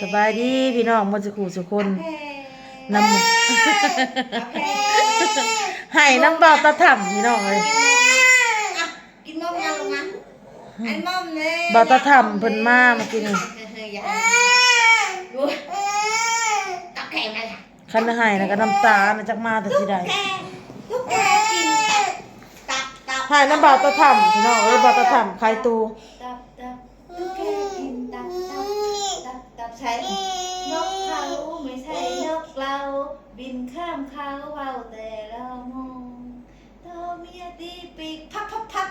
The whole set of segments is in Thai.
สบายดีพี่น้องหมันจะขู่สุคนน้ำให้น้ำเบาตะถ่ำพี่น้องเลยกินมอมยังลงมาอันมอมเนี่ยเบาตะถ่ำเพิ่นมาเมื่อกี้นี่ดูตักแข็งไหมล่ะคันให้นะก็น้ำตานะจักมาแต่สิใดลูกแกกินตับตับให้น้ำเบาตะถ่ำพี่น้องเอ้ยเบาตะถ่ำใครตูตับตับลูกแกกินตับตับตับตับใช่นกเขาไม่ใช่นกเรา บินข้ามเขาเบาแต่เรามองตัวเมียตีปีกพับพับพับ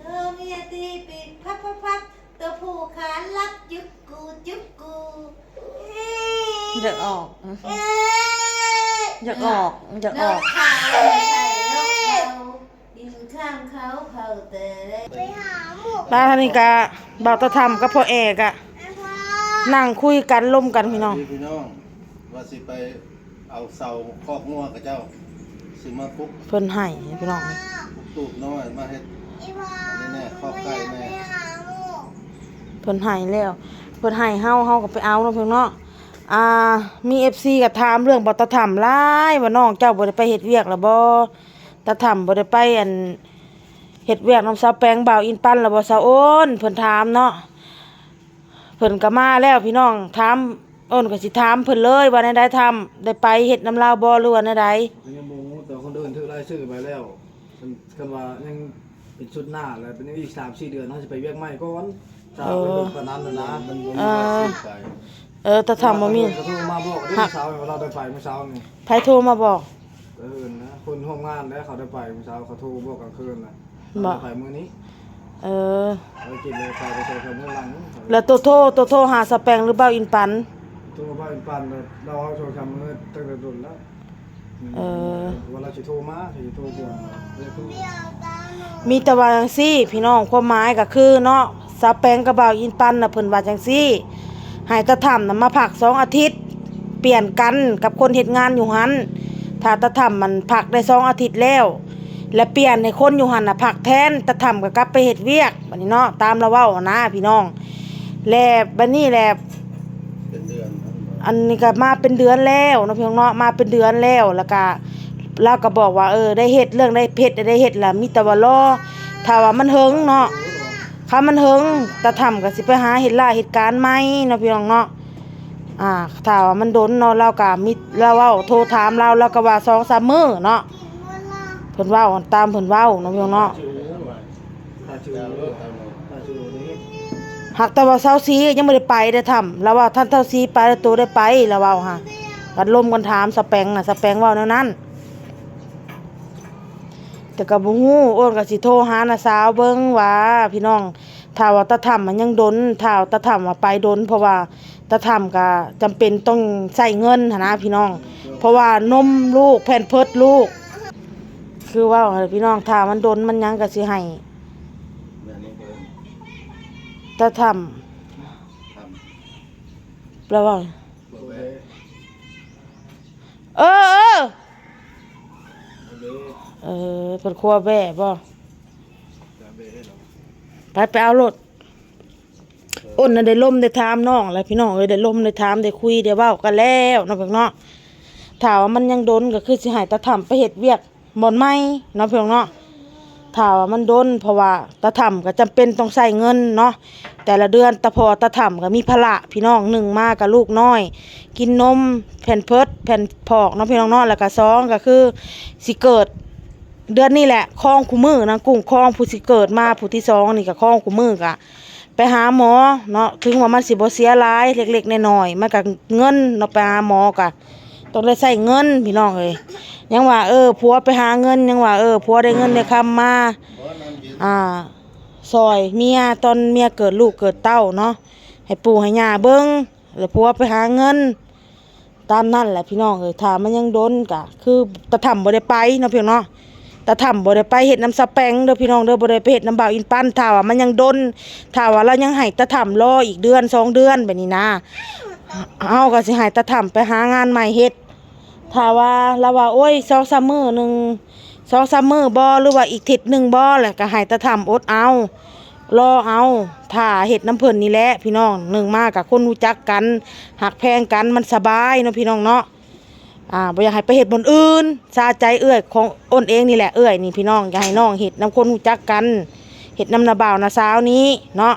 ตัวเมียตีปีกพับพับพับตัวผู้ขาลักยึกกูยึกกูอยากออกอยากออกอยากออกนเขาไม่ใช่นกเราบินข้ามเขาเผาแต่ได้ป้าธนิกาเบาตะถ่ำกับพ่อเอกอะนั่งคุยกันล่มกันพี่น้องพี่พี่น้องว่าสิไป เอาเสาคอกงัวกับเจ้าสิมาปุ๊บเพิ่นให้พี่น้องตูบน้อยมาเฮ็ดอันนี้แน่คอกไก่แน่เพิ่นให้แล้วเพิ่นให้เฮาเฮาก็ไปเอาเนาะเพิ่นเนาะอ่ามี FC ก็ถามเรื่องบ่ตะถ่ำหลายว่าน้องเจ้าบ่ได้ไปเฮ็ดเวียกแล้วบ่ตะถ่ำบ่ได้ไปอันเฮ็ดเวียกน้ำสาวแปงบ่าวอินปันแล้วบ่สาวโอนเพิ่นถามเนาะเพิ่นก็มาแล้วพี่น้องถามโอนก็สิถามเพิ่นเลยว่าในใดทำได้ไปเฮ็ดน้ำลาวบ่หรือว่าในใดยังบ่ฮู้แต่คนอื่นถือรายชื่อไปแล้วมันคันว่ายังเป็นชุดหน้าแล้วเป็นอีก3-4เดือนเฮาสิไปเวียกใหม่ก่อนถ้าเป็นเรื่องปานนั้นน่ะนะมันบ่มีว่าสิไปเออตะถ่ำบ่มีก็โทรมาบอกเมื่อเช้าว่าเราได้ไปเมื่อเช้านี่ไผโทรมาบอก เออนะคนร่วมงานแล้วเขาได้ไปเมื่อเช้าเขาโทรบอกกลางคืนน่ะบ่เราไปมื้อนี้เออเรากินเลยไปไปเจอกันมื้อหลัง แล้วตัวโทรตัวโทรหาสแปงหรือบ่าวอินปัน โทรมาเป็นปันเลยเราเอาโทรศัพท์มื้อตั้งแต่ดุนแล้วเออว่าเราสิโทรมาสิโทรบ่นเดี๋ยวโทรมีแต่ว่าจังซี่ พี่น้องความหมายก็คือเนาะสาแปงกับบ่าวอินปันน่ะเพิ่นว่าจังซี่ให้ตะถ่ำน่ะมาพักสองอาทิตย์ เปลี่ยนกันกับคนเฮ็ดงานอยู่หันถ้าตะถ่ำมันพักได้สองอาทิตย์แล้ว และเปลี่ยนให้คนอยู่หันน่ะพักแทนตะถ่ำก็กลับไปเฮ็ดเวียกบัดนี้เนาะตามเราเว้านะพี่น้อง และบัดนี้แหละ เป็นเดือนนะ อันนี้ก็มาเป็นเดือนแล้วเนาะพี่น้องเนาะมาเป็นเดือนแล้วแล้วก็เราก็บอกว่าเออได้เฮ็ดเรื่องได้เพชรได้เฮ็ดแล้วมีแต่ว่ารอถ้าว่ามันเฮงเนาะถ้ามันเฮงตะทำก็สิไปหาเฮ็ดล่าเหตุการณ์ใหม่เนาะพี่น้องเนาะอ่าถ้าว่ามันโดนเนาะเราก็มีเราเว้าโทรถามเราเราก็ว่า2-3มื้อเนาะเพิ่นเว้าตามเพิ่นเว้าเนาะพี่น้องเนาะ หากต่ว่าเซาซียังบ่ได้ไปได้ทำแล้วว่าท่านเซาซีไปแล้วตัวได้ไปแล้วว้าฮะกันลมกันถามสแปงน่ะสแปงว้าแนวนั้น แต่ก็บ่ฮู้โอนก็สิโทรหาน้าสาวเบิ่งว่าพี่น้องถ้าว่าตาถ่ำมันยังดนถ้าว่าตาถ่ำว่าไปดน เพราะว่าตาถ่ำก็จำเป็นต้องใช้เงินนะพี่น้อง เพราะว่านมลูกแผ่นเพิดลูก คือว่าพี่น้องถ้ามันดนมันยังก็สิให้แบบนี้ก็ ตาถ่ทำำแปลว่าเออเออเออเพิ่นครัวแบ่บ่ไปไปเอารถอ้นน่ะได้ล่มได้ถามน้องแล้วพี่น้องเอ้ยได้ล่มได้ถามได้คุยได้เว้ากันแล้วเนาะพี่น้องเนาะถ้าว่ามันยังโดนก็คือสิให้ตาถ่ำไปเฮ็ดเวียกบ่อนไม้เนาะพี่น้องเนาะ ถ้าว่ามันดนเพราะว่าตาถ่ำก็จำเป็นต้องใช้เงินเนาะแต่ละเดือนตาพอตาถ่ำก็มีภาระพี่น้องหนึ่งมากกับลูกน้อย กินนมแผ่นเพิดแผ่นพอกเนาะพี่น้องเนาะแล้วก็สองก็คือสิเกิด เดือนนี้แหละคลองคู่มือนะกุ้งคลองผู้สิเกิดมาผู้ที่สองนี่ก็คลองคู่มือกะไปหาหมอเนาะถึงว่ามันสิบ่เสียหลายเล็กๆน้อยๆมันก็เงินเนาะไปหาหมอกะ ต้องได้ใช้เงินพี่น้องเอ้ยยังว่า เออผัวไปหาเงินยังว่าเออผัวได้เงินได้คำมาอ่าซอยเมียตอนเมียเกิดลูกเกิดเต้าเนาะให้ปู่ให้ย่าเบิ่งแล้วผัวไปหาเงิน ตามนั่นแหละพี่น้องเอ้ยถามมันยังโดนกะ คือตะถ่ำบ่ได้ไปเนาะพี่น้องเนาะตะถ่ำบ่ได้ไปเฮ็ดน้ำสแปงเด้อพี่น้องเด้อบ่ได้ไปเฮ็ดน้ำบ่าวอินปั้นถ้าว่ามันยังโดนถ้าว่าเรายังให้ตะถ่ำรออีกเดือนสองเดือนแบบนี้นะเฮาก็สิให้ตะถ่ำไปหางานใหม่เฮ็ด ถ้าว่าเราว่าโอ้ย2-3มื้อหนึ่ง2-3มื้อบ่หรือว่าอีกทิศหนึ่งบ่แหละก็ให้ตะถ่ำอดเอารอเอาถ้าเฮ็ดน้ำเพิ่นนี่แหละพี่น้องหนึ่งมากกับคนรู้จักกันหักแพงกันมันสบายเนาะพี่น้องเนาะอ่าบ่อยากให้ไปเฮ็ดบนอื่นซาใจเอื้อยของอ้นเองนี่แหละเอื้อยนี่พี่น้องอย่าให้น้องเฮ็ดน้ำคนรู้จักกันเฮ็ดน้ำนาบ่าวนาสาวนี้เนาะ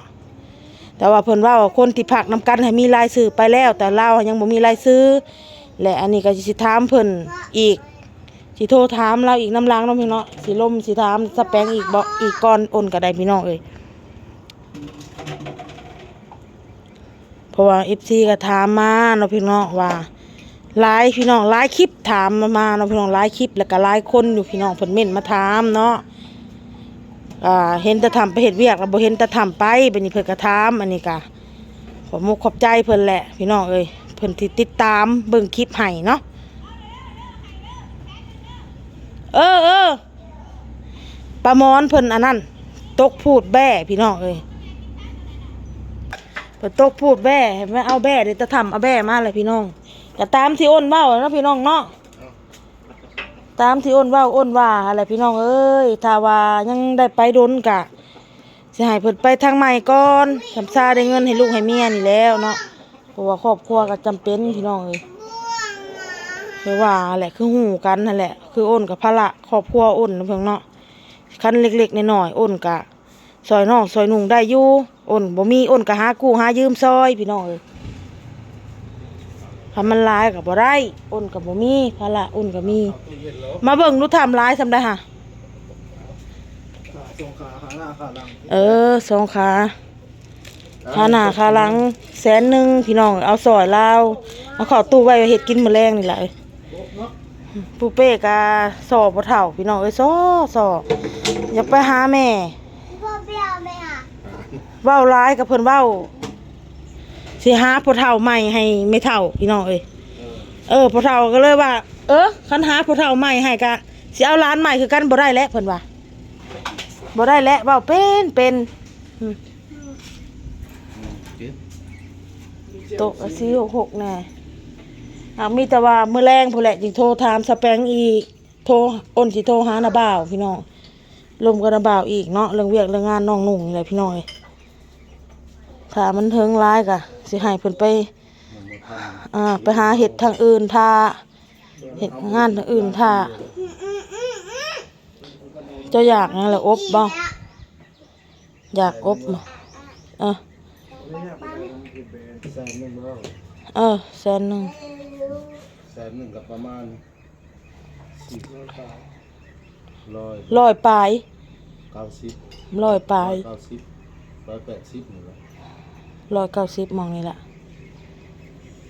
แต่ว่าเพิ่นว่าคนที่พักนํกันให้มีรายชื่อไปแล้ว แต่เรายังบ่มีรายชื่อ และอันนี้ก็สิถามเพิ่นอีกสิโทรถามเราอีกน้ำล้างเน้องพี่เนาะสิล่มสิถามสแปงอีกบ่อีกก่อนโอนก็ได้พี่น้องเอ้ยเพราะว่า FC ก็ถามมาเนาะพี่น้องว่าหลายพี่น้องหลายคลิปถามมามาเนาะพี่น้องหลายคลิปแล้วก็หลายคนอยู่พี่น้องเพิ่นเม่นมาถามเนาะอ่าเห็นแต่ทำไปเฮ็ดเวียกแล้วบ่เห็นแต่ทำไปบัดนี้เพิ่นก็ถามอันนี้ก็ขอมุกขอบใจเพิ่นแหละพี่น้องเอ้ย เพิ่นที่ติดตามเบิ่งคลิปให้เนาะเออเออปลามอนเพิ่นอันนั้นตกพูดแบ่พี่น้องเอ้ยเพิ่นตกพูดแบ่ให้แม่เอาแบ่เดี๋ยวจะทำเอาแบ่มาเลยพี่น้องก็ตามที่อ้นเว้าเนาะพี่น้องเนาะตามที่อ้นเว้าอ้นว่าอะไรพี่น้องเอ้ยถ้าว่ายังได้ไปดนกะสิให้เพิ่นไปทางใหม่ก่อนทำซาได้เงินให้ลูกให้เมียนี่แล้วเนาะ เพราะว่าครอบครัวก็จำเป็นพี่น้องเอ้ยคือว่าแหละคือหูกันนั่นแหละ คืออ้นกับพระละครอบครัวอ้นนะเพิ่งเนาะคันเล็กๆน้อยๆอ้นกะซอยน้องซอยนุ่งได้อยู่อ้นบ่มีอ้นกะหากู้หายืมซอยพี่น้องเอ้ยถ้ามันลายกับบ่ได้อ้นกับบ่มีพระละอ้นก็มี มาเบิ่งดูทำร้ายซำได้ค่ะเออสองขา ขาหน้าขาหลังแสนหนึ่งพี่น้องเอาซอยลาวเอาเข้าตู้ไว้เฮ็ดกินมื้อแรงนี่แหละเอ้ยเนาะปูเป้กาสอบบ่เท่าพี่น้องเอ้ยสอสออย่าไปหาแม่พ่อเปรี้ยวไหมอะเว้าร้ายกับเพิ่นเว้าสิหาพ่อเฒ่าใหม่ให้ไม่เฒ่าพี่น้องเอ้ยเออพ่อเฒ่าก็เลยว่า เออคันหาพ่อเฒ่าใหม่ให้กะสิเอาร้านใหม่คือกันบ่ได้แล้วเพิ่นว่าบ่ได้แล้วเว้าเป็นเป็น อืมโตะสี่หกหกแน่อะมีแต่ว่ามื้อแรงพุ่นแหละจึงโทรถามสแปงอีก โทรอ้นสิโทรหานาบ่าวพี่น้องลมกับนาบ่าวอีกเนาะเรื่องเวียกเรื่องงานน้องนุ่งนี่แหละพี่น้อยถ้ามันเทิงร้ายกะสิให้เพิ่นไปอ่าไปหาเห็ดทางอื่นท่าเห็ดงานทางอื่นท่าเจ้าอยากนั่นแหละอบบ่อยากอบบ่เออ แสนหนึ่งแล้วเออแสนหนึ่งแสนหนึ่งกับประมาณสิบร้อยร้อยปลายเก้าสิบร้อยปลายเก้าสิบร้อยแปดสิบนี่แหละร้อยเก้าสิบมองนี่แหละ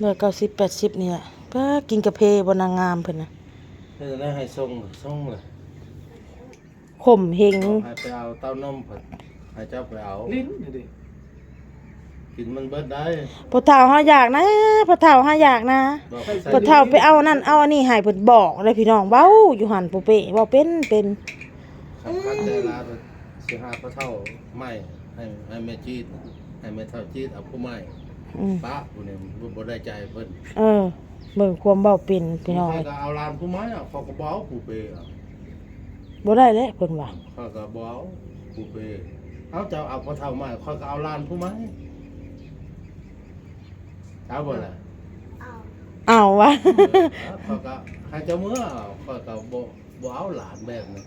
ร้อยเก้าสิบแปดสิบนี่แหละป้ากินกาแฟบนนางงามเพิ่นนะให้จะได้ให้ส่งส่งเลยข่มเฮงให้ไปเอาเต้านมเพิ่นให้เจ้าไปเอาลิ้นนี่ดิ กินมันเบิดได้พอเท่าหาอยากนะพอเท่าหาอยากนะบอกพอเท่าไปเอานั่นเอาอันนี้ให้เพิ่นบอกเลยพี่น้องเว้าอยู่หันปูเป้เว้าเป็นเป็นสำคัญแต่ละสิหาพระเท่าไม่ให้ให้แม่จีดให้แม่เท่าจีดเอาผู้ไม่อืมป้าผู้เนี่ยบ่บ่ได้ใจเพิ่นเออเบิ่งความเว้าเป็นพี่น้องเขาเอ้ยก็เอาลานผู้ไม้อะเขาก็บ่เอาผู้เปย์อะบ่ได้แล้วเพิ่นว่าเขาก็บ่เอาผู้เปย์เอาเจ้าเอาพระเท่าไม้เขาก็เอาลานผู้ไม้ เอาบ่ล่ะเอาวะเออเขาก็ให้เจ้าเมื่อเขาก็บ่บ่เอาหลานแบบนั้น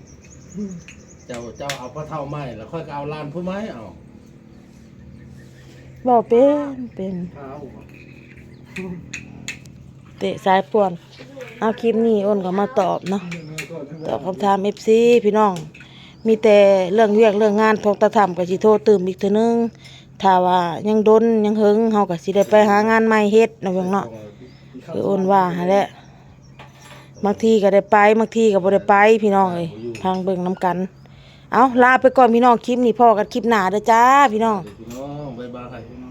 เจ้าเจ้าเอาพระเท่าไม้แล้วค่อยก็เอาลานผู้ไม้เอาเว้าเป็นเป็นเท้าเตะสายป่วนเอาคลิปนี้อ้นก็มาตอบเนาะตอบคำถาม FC พี่น้อง มีแต่เรื่องเวียกเรื่องงานพกตะทำก็สิโทรตื่มอีกเทื่อนึง ถ้าว่ายังดนยังหึงเฮาก็สิได้ไปหางานใหม่เฮ็ดเนาะเพิ่นเนาะคืออ้นว่าหั่นแหละบางทีก็ได้ไปบางทีก็บ่ได้ไปพี่น้องเอ้ยทางเบิ่งนํกัน เอาลาไปก่อนพี่น้องคลิปนี้พ่อกันคลิปหน้าเด้อจ้าพี่น้อง พี่น้องบ๊ายบาย